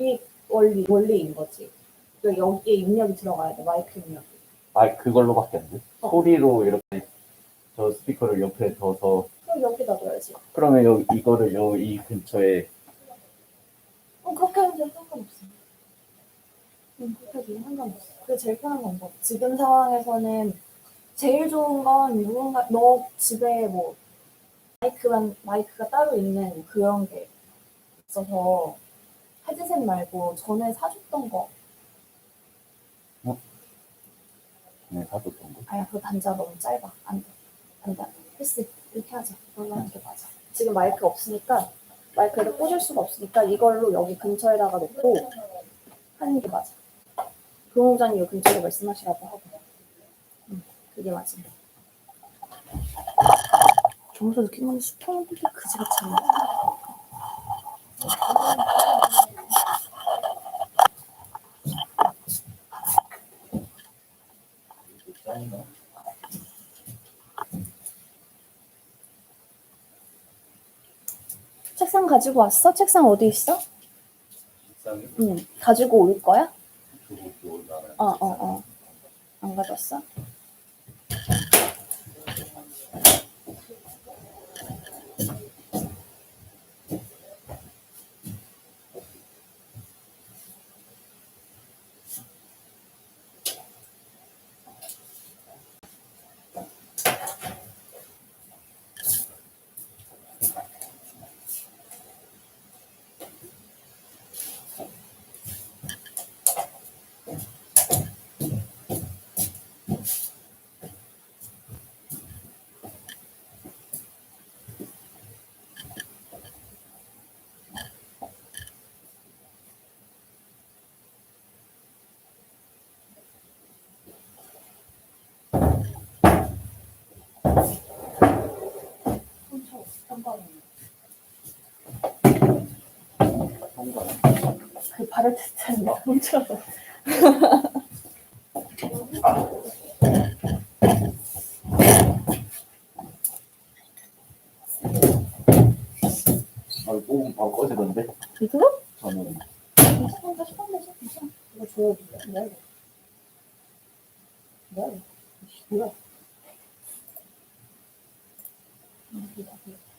이 원리 원리인 거지. 그 여기에 입력이 들어가야 돼 마이크 입력. 아 그걸로밖에 안 돼? 어. 소리로 이렇게 저 스피커를 옆에 둬서 그럼 여기다 넣어야지. 그러면 여 이거를 요이 근처에 어 그렇게 하면 상관없어. 응 그렇게 해도 상관없어. 그게 제일 편한 방법. 지금 상황에서는 제일 좋은 건 누군가 너 집에 뭐 마이크만 마이크가 따로 있는 그런 게 있어서 헤드셋 말고 전에 사줬던 거. 네 사줬던 거. 아야 그 단자 너무 짧아. 안 돼. 안 돼. 패스 이렇게 하자. 이걸로 하는 게 맞아. 지금 마이크 없으니까 마이크를 꽂을 수가 없으니까 이걸로 여기 근처에다가 놓고 하는 게 맞아. 부모장님 이 근처에 말씀하시라고 하고. 응, 그게 맞아. 정서 느낀 건데 스톤은 되게 그지같 책상 가지고 왔어? 책상 어디 있어? 응 가지고 올 거야? 어, 어, 어. 안 가졌어? 성관. 그 발을 뜯는데 훔쳐서. 아 뽑으면 바로 꺼지던데. 이거? 저는. 괜찮아. 이거 줘야 돼. 뭐야, 이거? 뭐야, 이거? 뭐야? 음, 이거, 이거.